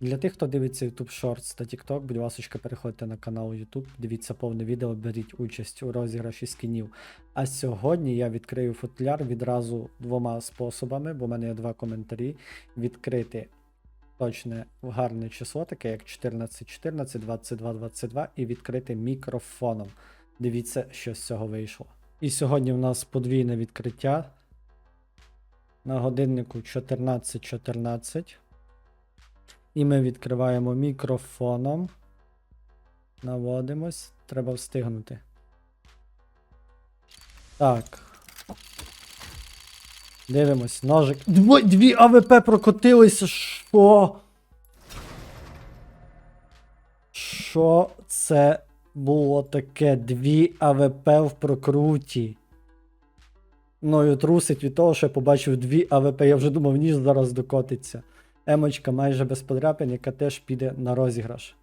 Для тих, хто дивиться YouTube Shorts та TikTok, будь ласка, переходьте на канал YouTube, дивіться повне відео, беріть участь у розіграші скінів. А сьогодні я відкрию футляр відразу двома способами, бо в мене є два коментарі. Відкрити точне гарне число, таке як 14, 14, 22, 22, і відкрити мікрофоном. Дивіться, що з цього вийшло. І сьогодні в нас подвійне відкриття. На годиннику 14.14. 14. І ми відкриваємо мікрофоном. Наводимось. Треба встигнути. Так. Дивимось, ножик. Дво, дві АВП прокотилися. Що? Що це було таке? Дві АВП в прокруті. Мною трусить від того, що я побачив дві АВП. Я вже думав, ніж зараз докотиться. Емочка майже без подряпин, яка теж піде на розіграш.